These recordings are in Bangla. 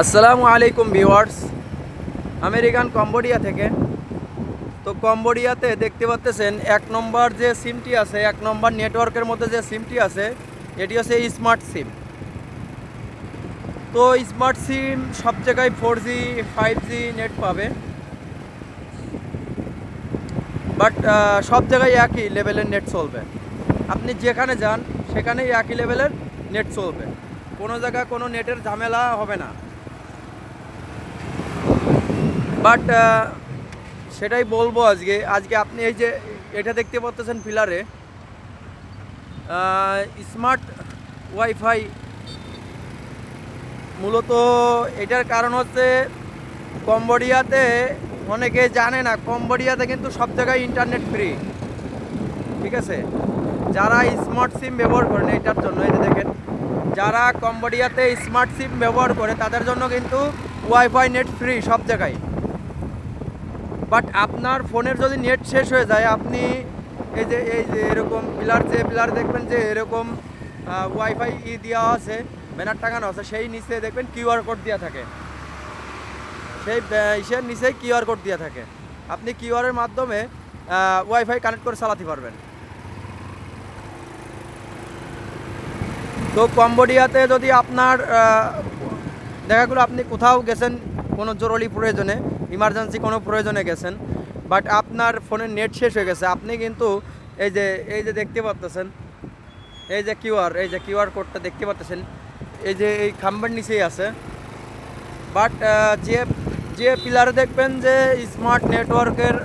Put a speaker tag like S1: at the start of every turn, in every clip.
S1: আসসালামু আলাইকুম ভিওয়ার্স আমেরিকান কম্বোডিয়া থেকে। তো কম্বোডিয়াতে দেখতে পাচ্তেছেন, এক নম্বর যে সিমটি আছে, এক নম্বর নেটওয়ার্কের মধ্যে যে সিমটি আছে, এটি হচ্ছে স্মার্ট সিম। তো স্মার্ট সিম সব জায়গায় four G five G net পাবে। বাট সব জায়গায় একই লেভেলের নেট চলবে। আপনি যেখানে যান, সেখানেই একই লেভেলের নেট চলবে। কোনো জায়গায় কোনো নেটের ঝামেলা হবে না। বাট সেটাই বলব আজকে। আজকে আপনি এই যে এটা দেখতে পাচ্ছেন ফিলারে স্মার্ট ওয়াইফাই মূলত এটার কারণ হচ্ছে কম্বোডিয়াতে অনেকে জানে না, কম্বোডিয়াতে কিন্তু সব জায়গায় ইন্টারনেট ফ্রি ঠিক আছে? যারা স্মার্ট সিম ব্যবহার করেন এটার জন্য যে দেখেন, যারা কম্বোডিয়াতে স্মার্ট সিম ব্যবহার করে, তাদের জন্য কিন্তু ওয়াইফাই নেট ফ্রি সব জায়গায়। বাট আপনার ফোনের যদি নেট শেষ হয়ে যায়, আপনি এই যে এই যে এরকম পিলার যে পিলার দেখবেন যে এরকম ওয়াইফাই ই দেওয়া আছে, ব্যানার টাঙানো আছে, সেই নিচে দেখবেন কিউআর কোড দেওয়া থাকে। সেই ইসের নিচেই কিউআর কোড দেওয়া থাকে। আপনি কিউআরের মাধ্যমে ওয়াইফাই কানেক্ট করে চালাতে পারবেন। তো কম্বোডিয়াতে যদি আপনার দেখা গেলো আপনি কোথাও গেছেন কোনো জরুরি প্রয়োজনে ইমার্জেন্সি কোনো প্রয়োজনে গেছেন, বাট আপনার ফোনের নেট শেষ হয়ে গেছে। আপনি কিন্তু এই যে এই যে দেখতে পাচ্তেছেন এই যে কিউআর এই যে কিউআর কোডটা দেখতে পাচ্তেছেন এই যে এই খাম্বার নিচেই আছে। বাট যে যে পিলারে দেখবেন যে স্মার্ট নেটওয়ার্কের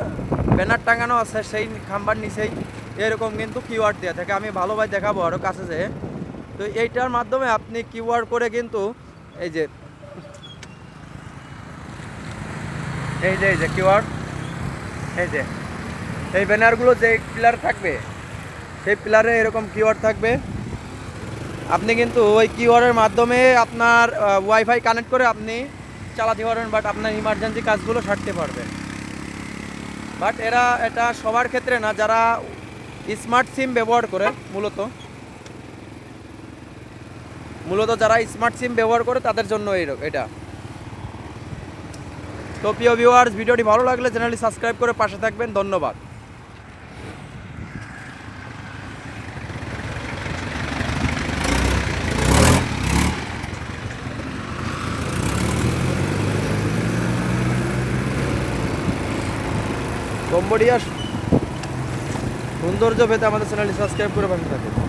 S1: ব্যানার টাঙানো আছে, সেই খাম্বার নিচেই এরকম কিন্তু কিউআর দেওয়া থাকে। আমি ভালোভাবে দেখাবো আরও কাছে যে তো এইটার মাধ্যমে আপনি কিউআর করে কিন্তু এই যে এই যে এই যে কিউআর এই যে। এই ব্যানারগুলো যে পিলার থাকবে, সেই পিলারে এরকম কিউআর থাকবে। আপনি কিন্তু ওই কিউআরের মাধ্যমে আপনার ওয়াইফাই কানেক্ট করে আপনি চালাতে পারবেন বাট আপনার ইমার্জেন্সি কাজগুলো সারতে পারবেন। বাট এরা, এটা সবার ক্ষেত্রে না, যারা স্মার্ট সিম ব্যবহার করে, মূলত। মূলত যারা স্মার্ট সিম ব্যবহার করে, তাদের জন্য এটা। তো প্রিয় ভিউয়ার্স ভিডিওটি ভালো লাগলে চ্যানেলটি সাবস্ক্রাইব করে পাশে থাকবেন। ধন্যবাদ। কম্বোডিয়ার সৌন্দর্য পেতে আমাদের চ্যানেলটি সাবস্ক্রাইব করে পাশে থাকুন।